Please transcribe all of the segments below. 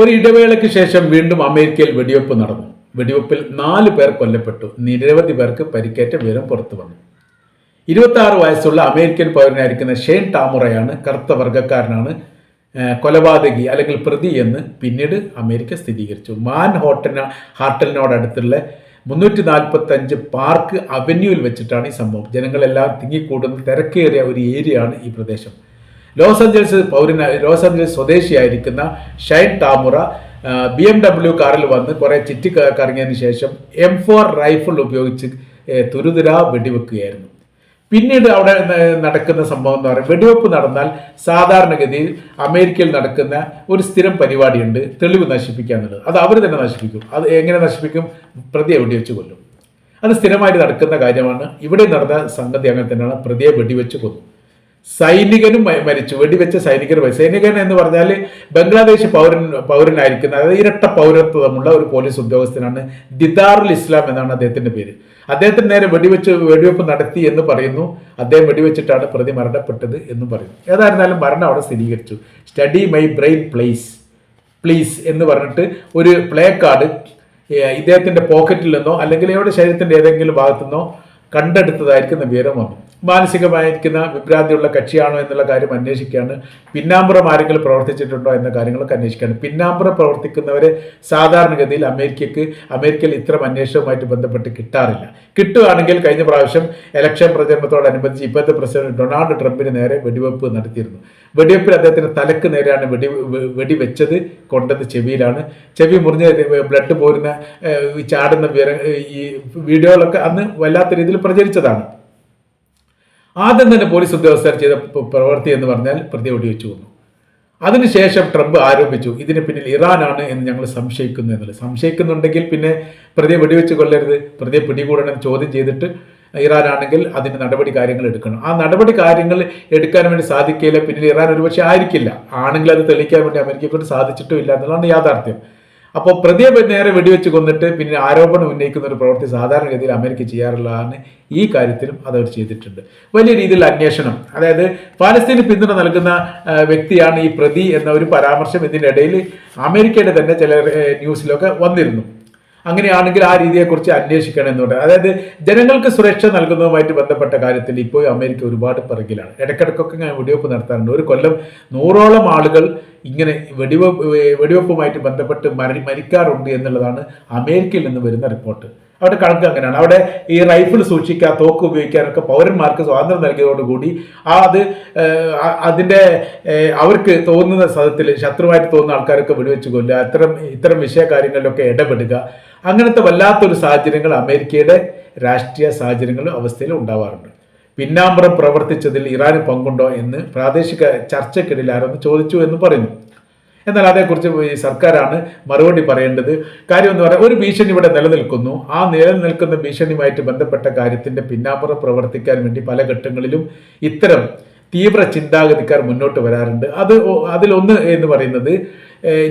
ഒരു ഇടവേളയ്ക്ക് ശേഷം വീണ്ടും അമേരിക്കയിൽ വെടിവെപ്പ് നടന്നു. വെടിവെപ്പിൽ നാല് പേർ കൊല്ലപ്പെട്ടു. നിരവധി പേർക്ക് പരിക്കേറ്റ വിവരം പുറത്തു വന്നു. ഇരുപത്തി ആറ് വയസ്സുള്ള അമേരിക്കൻ പൗരനായിരിക്കുന്ന ഷെയ്ൻ ടാമുറയാണ് കറുത്ത വർഗക്കാരനാണ് കൊലപാതകി അല്ലെങ്കിൽ പ്രതി എന്ന് പിന്നീട് അമേരിക്ക സ്ഥിരീകരിച്ചു. മാൻ ഹോട്ടന ഹാർട്ടലിനോടടുത്തുള്ള മുന്നൂറ്റി നാൽപ്പത്തഞ്ച് പാർക്ക് അവന്യൂവിൽ വെച്ചിട്ടാണ് ഈ സംഭവം. ജനങ്ങളെല്ലാം തിങ്ങിക്കൂടുന്ന തിരക്കേറിയ ഒരു ഏരിയയാണ് ഈ പ്രദേശം. ലോസ് ആഞ്ചൽസ് പൗരന Los Angeles സ്വദേശിയായിരിക്കുന്ന Shine Tamura B M W കാറിൽ വന്ന് കുറേ ചുറ്റി കറങ്ങിയതിന് ശേഷം എം ഫോർ റൈഫിൾ ഉപയോഗിച്ച് തുരുതുരാ വെടിവെക്കുകയായിരുന്നു. പിന്നീട് അവിടെ നടക്കുന്ന സംഭവം എന്ന് പറയുന്നത് വെടിവെപ്പ് നടന്നാൽ സാധാരണഗതിയിൽ അമേരിക്കയിൽ നടക്കുന്ന ഒരു സ്ഥിരം പരിപാടിയുണ്ട് തെളിവ് നശിപ്പിക്കുക എന്നുള്ളത്. അത് അവർ തന്നെ നശിപ്പിക്കും. അത് എങ്ങനെ നശിപ്പിക്കും? പ്രതിയെ വെടിവെച്ച് കൊല്ലും. അത് സ്ഥിരമായിട്ട് നടക്കുന്ന കാര്യമാണ്. ഇവിടെ നടന്ന സംഗതി അങ്ങനെ തന്നെയാണ്. പ്രതിയെ വെടിവെച്ച് കൊന്നു സൈനികനും മരിച്ചു വെടിവെച്ച സൈനികർ സൈനികൻ എന്ന് പറഞ്ഞാൽ ബംഗ്ലാദേശ് പൗരൻ പൗരനായിരിക്കുന്ന അതായത് ഇരട്ട പൗരത്വമുള്ള ഒരു പോലീസ് ഉദ്യോഗസ്ഥനാണ് ദിദാറുൽ ഇസ്ലാം എന്നാണ് അദ്ദേഹത്തിന്റെ പേര്. അദ്ദേഹത്തിന് നേരെ വെടിവെച്ച് വെടിവെപ്പ് നടത്തി എന്ന് പറയുന്നു. അദ്ദേഹം വെടിവെച്ചിട്ടാണ് പ്രതി മരണപ്പെട്ടത് എന്ന് പറയുന്നു. ഏതായിരുന്നാലും മരണം അവിടെ സ്ഥിരീകരിച്ചു. Study my brain place please എന്ന് പറഞ്ഞിട്ട് ഒരു പ്ലേ കാർഡ് ഇദ്ദേഹത്തിന്റെ പോക്കറ്റിൽ നിന്നോ അല്ലെങ്കിൽ എവിടെ ശരീരത്തിന്റെ ഏതെങ്കിലും ഭാഗത്തു നിന്നോ കണ്ടെടുത്തതായിരിക്കുന്ന വിവരം വന്നു. മാനസികമായിരിക്കുന്ന വിഭ്രാന്തിയുള്ള കക്ഷിയാണോ എന്നുള്ള കാര്യം അന്വേഷിക്കുകയാണ് പിന്നാമ്പുറം ആരെങ്കിലും പ്രവർത്തിച്ചിട്ടുണ്ടോ എന്ന കാര്യങ്ങളൊക്കെ അന്വേഷിക്കുകയാണ് പിന്നാമ്പുറം പ്രവർത്തിക്കുന്നവരെ സാധാരണഗതിയിൽ അമേരിക്കയ്ക്ക് അമേരിക്കയിൽ ഇത്തരം അന്വേഷണവുമായിട്ട് ബന്ധപ്പെട്ട് കിട്ടാറില്ല. കിട്ടുകയാണെങ്കിൽ കഴിഞ്ഞ പ്രാവശ്യം ഇലക്ഷൻ പ്രചരണത്തോടനുബന്ധിച്ച് ഇപ്പോഴത്തെ പ്രസിഡന്റ് ഡൊണാൾഡ് ട്രംപിന് നേരെ വെടിവെപ്പ് നടത്തിയിരുന്നു. വെടിവെപ്പിൽ അദ്ദേഹത്തിന് തലക്ക് നേരെയാണ് വെടി വെടിവെച്ചത്. കൊണ്ടത് ചെവിയിലാണ്. ചെവി മുറിഞ്ഞ് ബ്ലഡ് പോരുന്ന ചാടുന്ന വിവരം ഈ വീഡിയോകളൊക്കെ അന്ന് വല്ലാത്ത രീതിയിൽ പ്രചരിച്ചതാണ്. ആദ്യം തന്നെ പോലീസ് ഉദ്യോഗസ്ഥർ ചെയ്ത പ്രവൃത്തി എന്ന് പറഞ്ഞാൽ പ്രതി വെടിവെച്ചു കൊന്നു. അതിനുശേഷം ട്രംപ് ആരോപിച്ചു ഇതിന് പിന്നിൽ ഇറാനാണ് എന്ന് ഞങ്ങൾ സംശയിക്കുന്നു എന്നുള്ളത്. സംശയിക്കുന്നുണ്ടെങ്കിൽ പിന്നെ പ്രതിയെ വെടിവെച്ച് കൊല്ലരുത്. പ്രതിയെ പിടികൂടണം ചോദ്യം ചെയ്തിട്ട് ഇറാനാണെങ്കിൽ അതിന് നടപടി കാര്യങ്ങൾ എടുക്കണം. ആ നടപടി കാര്യങ്ങൾ എടുക്കാൻ വേണ്ടി സാധിക്കില്ല പിന്നിൽ ഇറാൻ ഒരുപക്ഷെ ആയിരിക്കില്ല. ആണെങ്കിൽ അത് തെളിയിക്കാൻ വേണ്ടി അമേരിക്കയെക്കൊണ്ട് സാധിച്ചിട്ടും ഇല്ല എന്നുള്ളതാണ് യാഥാർത്ഥ്യം. അപ്പോൾ പ്രതിയെ നേരെ വെടിവെച്ച് കൊന്നിട്ട് പിന്നെ ആരോപണം ഉന്നയിക്കുന്ന ഒരു പ്രവൃത്തി സാധാരണഗതിയിൽ അമേരിക്ക ചെയ്യാറുള്ളതാണ് ഈ കാര്യത്തിലും അത് അവർ ചെയ്തിട്ടുണ്ട്. വലിയ രീതിയിൽ അന്വേഷണം. അതായത് പാലസ്തീന് പിന്തുണ നൽകുന്ന വ്യക്തിയാണ് ഈ പ്രതി എന്ന ഒരു പരാമർശം ഇതിന്റെ ഇടയിൽ അമേരിക്കയുടെ തന്നെ ചില ന്യൂസിലൊക്കെ വന്നിരുന്നു. അങ്ങനെയാണെങ്കിൽ ആ രീതിയെക്കുറിച്ച് അന്വേഷിക്കണം എന്നുണ്ട് അതായത് ജനങ്ങൾക്ക് സുരക്ഷ നൽകുന്നതുമായിട്ട് ബന്ധപ്പെട്ട കാര്യത്തിൽ ഇപ്പോൾ അമേരിക്ക ഒരുപാട് പിറകിലാണ്. ഇടയ്ക്കിടയ്ക്കൊക്കെ ഞാൻ വെടിവെപ്പ് നടത്താറുണ്ട്. ഒരു കൊല്ലം നൂറോളം ആളുകൾ ഇങ്ങനെ വെടിവെപ്പ് വെടിവെപ്പുമായിട്ട് ബന്ധപ്പെട്ട് മരി മരിക്കാറുണ്ട് എന്നുള്ളതാണ് അമേരിക്കയിൽ നിന്ന് വരുന്ന റിപ്പോർട്ട്. അവിടെ കണക്ക് അങ്ങനെയാണ്. അവിടെ ഈ റൈഫിൾ സൂക്ഷിക്കുക തോക്ക് ഉപയോഗിക്കാനൊക്കെ പൗരന്മാർക്ക് സ്വാതന്ത്ര്യം നൽകിയതോടുകൂടി ആ അത് ഏഹ്, അ- അതിന്റെ ഏഹ്, അവർക്ക് തോന്നുന്ന സ്ഥലത്തിൽ ശത്രുവായിട്ട് തോന്നുന്ന ആൾക്കാരൊക്കെ വെടിവെച്ച് കൊല്ലുക ഇത്തരം ഇത്തരം വിഷയകാര്യങ്ങളിലൊക്കെ ഇടപെടുക. അങ്ങനത്തെ വല്ലാത്തൊരു സാഹചര്യങ്ങൾ അമേരിക്കയുടെ രാഷ്ട്രീയ സാഹചര്യങ്ങളും അവസ്ഥയിൽ ഉണ്ടാവാറുണ്ട്. പിന്നാമ്പുറം പ്രവർത്തിച്ചതിൽ ഇറാന് പങ്കുണ്ടോ എന്ന് പ്രാദേശിക ചർച്ചയ്ക്കിടയിൽ ആരൊന്ന് ചോദിച്ചു എന്ന് പറയുന്നു. എന്നാൽ അതേക്കുറിച്ച് ഈ സർക്കാരാണ് മറുപടി പറയേണ്ടത്. കാര്യം എന്ന് പറയാൻ ഒരു ഭീഷണി ഇവിടെ നിലനിൽക്കുന്നു. ആ നിലനിൽക്കുന്ന ഭീഷണിയുമായിട്ട് ബന്ധപ്പെട്ട കാര്യത്തിന്റെ പിന്നാമ്പുറം പ്രവർത്തിക്കാൻ വേണ്ടി പല ഘട്ടങ്ങളിലും ഇത്തരം തീവ്ര ചിന്താഗതിക്കാർ മുന്നോട്ട് വരാറുണ്ട്. അത് അതിലൊന്ന് എന്ന് പറയുന്നത്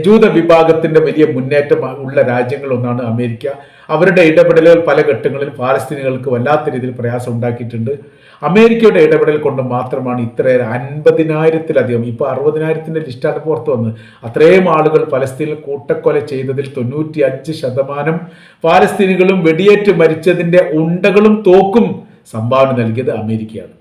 ജൂത വിഭാഗത്തിന്റെ വലിയ മുന്നേറ്റം ഉള്ള രാജ്യങ്ങളൊന്നാണ് അമേരിക്ക. അവരുടെ ഇടപെടലുകൾ പല ഘട്ടങ്ങളിൽ പാലസ്തീനികൾക്ക് വല്ലാത്ത രീതിയിൽ പ്രയാസം ഉണ്ടാക്കിയിട്ടുണ്ട്. അമേരിക്കയുടെ ഇടപെടൽ കൊണ്ട് മാത്രമാണ് ഇത്രയേറെ അൻപതിനായിരത്തിലധികം ഇപ്പോൾ അറുപതിനായിരത്തിന്റെ ലിസ്റ്റാണ് പുറത്തു വന്നത്. അത്രയും ആളുകൾ പലസ്തീനിൽ കൂട്ടക്കൊല ചെയ്തതിൽ തൊണ്ണൂറ്റി അഞ്ച് ശതമാനം പാലസ്തീനികളും വെടിയേറ്റ് മരിച്ചതിന്റെ ഉണ്ടകളും തോക്കും സംഭാവന നൽകിയത് അമേരിക്കയാണ്.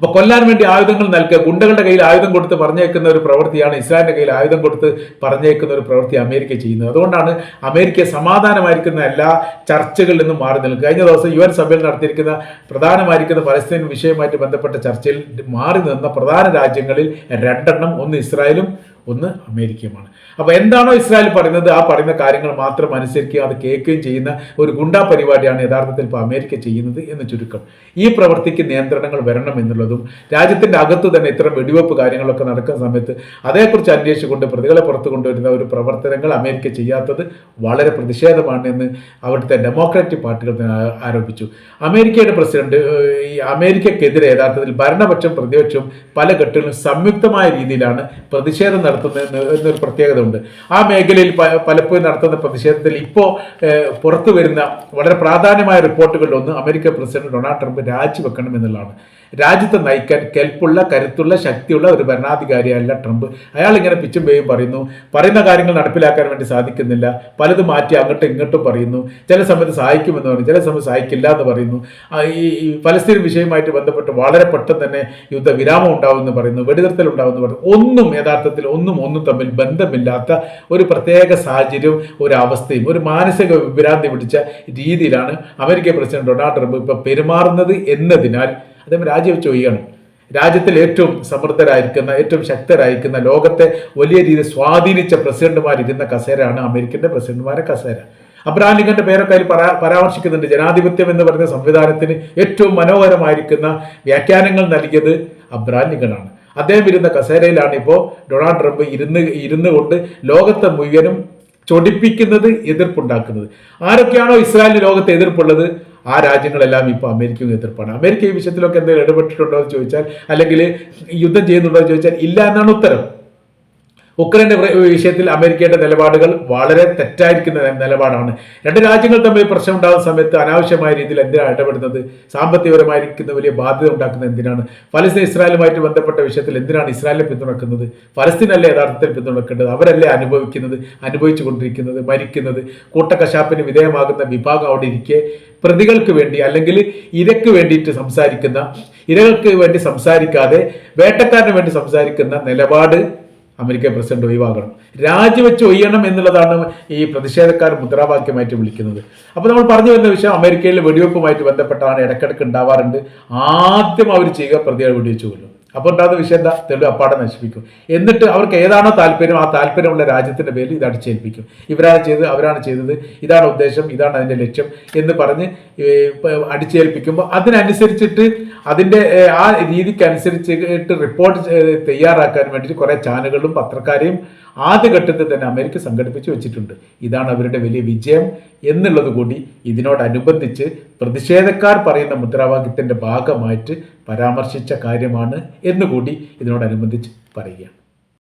അപ്പൊ കൊല്ലാൻ വേണ്ടി ആയുധങ്ങൾ നൽകുക ഗുണ്ടകളുടെ കയ്യിൽ ആയുധം കൊടുത്ത് പറഞ്ഞേക്കുന്ന ഒരു പ്രവൃത്തിയാണ് ഇസ്രായേലിന്റെ കയ്യിൽ ആയുധം കൊടുത്ത് പറഞ്ഞേക്കുന്ന ഒരു പ്രവൃത്തി അമേരിക്ക ചെയ്യുന്നത്. അതുകൊണ്ടാണ് അമേരിക്ക സമാധാനമായിരിക്കുന്ന എല്ലാ ചർച്ചകളിൽ നിന്നും മാറി നിൽക്കുക. കഴിഞ്ഞ ദിവസം യു എൻ സഭയിൽ നടത്തിയിരിക്കുന്ന പ്രധാനമായിരിക്കുന്ന പലസ്തീൻ വിഷയവുമായിട്ട് ബന്ധപ്പെട്ട ചർച്ചയിൽ മാറി നിന്ന പ്രധാന രാജ്യങ്ങളിൽ രണ്ടെണ്ണം ഒന്ന് ഇസ്രായേലും ഒന്ന് അമേരിക്കയുമാണ്. അപ്പോൾ എന്താണോ ഇസ്രായേൽ പറയുന്നത്? ആ പറയുന്ന കാര്യങ്ങൾ മാത്രം അനുസരിക്കുകയും അത് കേൾക്കുകയും ചെയ്യുന്ന ഒരു ഗുണ്ടാ പരിപാടിയാണ് യഥാർത്ഥത്തിൽ ഇപ്പോൾ അമേരിക്ക ചെയ്യുന്നത് എന്ന് ചുരുക്കം. ഈ പ്രവൃത്തിക്ക് നിയന്ത്രണങ്ങൾ വരണം എന്നുള്ളതും രാജ്യത്തിന്റെ അകത്ത് തന്നെ ഇത്തരം വെടിവെപ്പ് കാര്യങ്ങളൊക്കെ നടക്കുന്ന സമയത്ത് അതേക്കുറിച്ച് അന്വേഷിച്ചുകൊണ്ട് പ്രതികളെ പുറത്തു കൊണ്ടുവരുന്ന ഒരു പ്രവർത്തനങ്ങൾ അമേരിക്ക ചെയ്യാത്തത് വളരെ പ്രതിഷേധമാണ് എന്ന് അവിടുത്തെ ഡെമോക്രാറ്റിക് പാർട്ടികൾ ആരോപിച്ചു. അമേരിക്കയുടെ പ്രസിഡന്റ് ഈ അമേരിക്കക്കെതിരെ യഥാർത്ഥത്തിൽ ഭരണപക്ഷം പ്രതിപക്ഷവും പല ഘട്ടങ്ങളിലും സംയുക്തമായ രീതിയിലാണ് പ്രതിഷേധം നടത്തുന്നത് എന്ന് എന്നൊരു പ്രത്യേകത ഉണ്ട് ആ മേഖലയിൽ പലപ്പോഴും നടത്തുന്ന പ്രതിഷേധത്തിൽ ഇപ്പോൾ പുറത്തു വരുന്ന വളരെ പ്രാധാന്യമായ റിപ്പോർട്ടുകളിലൊന്ന് അമേരിക്ക പ്രസിഡന്റ് ഡൊണാൾഡ് ട്രംപ് രാജിവെക്കണം എന്നുള്ളതാണ്. രാജ്യത്തെ നയിക്കാൻ കെൽപ്പുള്ള കരുത്തുള്ള ശക്തിയുള്ള ഒരു ഭരണാധികാരിയല്ല ട്രംപ്. അയാൾ ഇങ്ങനെ പിച്ചും പറയുന്നു. പറയുന്ന കാര്യങ്ങൾ നടപ്പിലാക്കാൻ വേണ്ടി സാധിക്കുന്നില്ല. പലതും മാറ്റി അങ്ങോട്ടും ഇങ്ങോട്ടും പറയുന്നു. ചില സമയത്ത് സഹായിക്കുമെന്ന് പറയുന്നു ചില സമയത്ത് സഹായിക്കില്ല എന്ന് പറയുന്നു. ഈ ഫലസ്തീൻ വിഷയവുമായിട്ട് ബന്ധപ്പെട്ട് വളരെ പെട്ടെന്ന് തന്നെ യുദ്ധവിരാമം ഉണ്ടാവുമെന്ന് പറയുന്നു. വെടിനിർത്തൽ ഉണ്ടാവുമെന്ന് പറയുന്നു. ഒന്നും യഥാർത്ഥത്തിൽ ഒന്നും ഒന്നും തമ്മിൽ ബന്ധമില്ലാത്ത ഒരു പ്രത്യേക സാഹചര്യവും ഒരു അവസ്ഥയും ഒരു മാനസിക വിഭ്രാന്തി പിടിച്ച രീതിയിലാണ് അമേരിക്കൻ പ്രസിഡന്റ് ഡൊണാൾഡ് ട്രംപ് ഇപ്പോൾ പെരുമാറുന്നത് എന്നതിനാൽ അദ്ദേഹം രാജിവെച്ച് ഒഴിയണം രാജ്യത്തിൽ ഏറ്റവും സമൃദ്ധരായിരിക്കുന്ന ഏറ്റവും ശക്തരായിരിക്കുന്ന ലോകത്തെ വലിയ രീതിയിൽ സ്വാധീനിച്ച പ്രസിഡന്റുമാരിരുന്ന കസേരയാണ് അമേരിക്കന്റെ പ്രസിഡന്റുമാരെ കസേര. അബ്രഹാം ലിങ്കന്റെ പേരൊക്കെ അതിൽ പരാ പരാമർശിക്കുന്നുണ്ട്. ജനാധിപത്യം എന്ന് പറയുന്ന സംവിധാനത്തിന് ഏറ്റവും മനോഹരമായിരിക്കുന്ന വ്യാഖ്യാനങ്ങൾ നൽകിയത് അബ്രഹാം ലിങ്കനാണ് അദ്ദേഹം ഇരുന്ന കസേരയിലാണ് ഇപ്പോൾ ഡൊണാൾഡ് ട്രംപ് ഇരുന്ന് ഇരുന്ന് കൊണ്ട് ലോകത്തെ മുഴുവനും ചൊടിപ്പിക്കുന്നത് എതിർപ്പുണ്ടാക്കുന്നത്. ആരൊക്കെയാണോ ഇസ്രായേലിന് ലോകത്ത് എതിർപ്പുള്ളത്? ആ രാജ്യങ്ങളെല്ലാം ഇപ്പോൾ അമേരിക്കയും എതിർപ്പാണ്. അമേരിക്ക ഈ വിഷയത്തിലൊക്കെ എന്തെങ്കിലും ഇടപെട്ടിട്ടുണ്ടോ എന്ന് ചോദിച്ചാൽ അല്ലെങ്കിൽ യുദ്ധം ചെയ്യുന്നുണ്ടോ എന്ന് ചോദിച്ചാൽ ഇല്ല എന്നാണ് ഉത്തരം. ഉക്രൈന്റെ വിഷയത്തിൽ അമേരിക്കയുടെ നിലപാടുകൾ വളരെ തെറ്റായിരിക്കുന്ന നിലപാടാണ്. രണ്ട് രാജ്യങ്ങൾ തമ്മിൽ പ്രശ്നം ഉണ്ടാകുന്ന സമയത്ത് അനാവശ്യമായ രീതിയിൽ എന്തിനാണ് ഇടപെടുന്നത്? സാമ്പത്തികപരമായിരിക്കുന്ന വലിയ ബാധ്യത ഉണ്ടാക്കുന്നത് എന്തിനാണ്? ഫലസ്തീൻ ഇസ്രായേലുമായിട്ട് ബന്ധപ്പെട്ട വിഷയത്തിൽ എന്തിനാണ് ഇസ്രായേലിനെ പിന്തുണക്കുന്നത്? ഫലസ്തീനല്ലേ യഥാർത്ഥത്തിൽ പിന്തുണക്കേണ്ടത്? അവരല്ലേ അനുഭവിക്കുന്നത്? അനുഭവിച്ചു കൊണ്ടിരിക്കുന്നത് മരിക്കുന്നത്? കൂട്ടക്കശാപ്പിന് വിധേയമാകുന്ന വിഭാഗം അവിടെ ഇരിക്കെ പ്രതികൾക്ക് വേണ്ടി അല്ലെങ്കിൽ ഇരക്ക് വേണ്ടിയിട്ട് സംസാരിക്കുന്ന ഇരകൾക്ക് വേണ്ടി സംസാരിക്കാതെ വേട്ടക്കാരന് വേണ്ടി സംസാരിക്കുന്ന നിലപാട് അമേരിക്കൻ പ്രസിഡന്റ് ഒഴിവാകണം. രാജിവെച്ച് ഒയ്യണം എന്നുള്ളതാണ് ഈ പ്രതിഷേധക്കാർ മുദ്രാവാക്യമായിട്ട് വിളിക്കുന്നത്. അപ്പോൾ നമ്മൾ പറഞ്ഞു വരുന്ന വിഷയം അമേരിക്കയിലെ വെടിവെപ്പുമായിട്ട് ബന്ധപ്പെട്ടാണ് ഇടക്കിടക്ക് ഉണ്ടാവാറുണ്ട്. ആദ്യം അവർ ചെയ്യുക പ്രതികളെ വെടിവെച്ച് കൊല്ലും അപ്പോൾ ഉണ്ടാകുന്ന വിഷയം എന്താ തെളിവ് അപ്പാടെ നശിപ്പിക്കും. എന്നിട്ട് അവർക്ക് ഏതാണോ താല്പര്യം ആ താല്പര്യമുള്ള രാജ്യത്തിന്റെ പേരിൽ ഇത് അടിച്ചേൽപ്പിക്കും. ഇവരാണ് ചെയ്തത് അവരാണ് ചെയ്തത്. ഇതാണ് ഉദ്ദേശം ഇതാണ് അതിന്റെ ലക്ഷ്യം എന്ന് പറഞ്ഞ് അടിച്ചേൽപ്പിക്കുമ്പോൾ അതിനനുസരിച്ചിട്ട് അതിന്റെ ആ രീതിക്ക് അനുസരിച്ചിട്ട് റിപ്പോർട്ട് തയ്യാറാക്കാൻ വേണ്ടിയിട്ട് കുറേ ചാനലുകളും പത്രക്കാരെയും ആദ്യഘട്ടത്തിൽ തന്നെ അമേരിക്ക സംഘടിപ്പിച്ചു വെച്ചിട്ടുണ്ട്. ഇതാണ് അവരുടെ വലിയ വിജയം എന്നുള്ളത് കൂടി ഇതിനോടനുബന്ധിച്ച് പ്രതിഷേധക്കാർ പറയുന്ന മുദ്രാവാക്യത്തിന്റെ ഭാഗമായിട്ട് പരാമർശിച്ച കാര്യമാണ് എന്നുകൂടി ഇതിനോടനുബന്ധിച്ച് പറയുകയാണ്.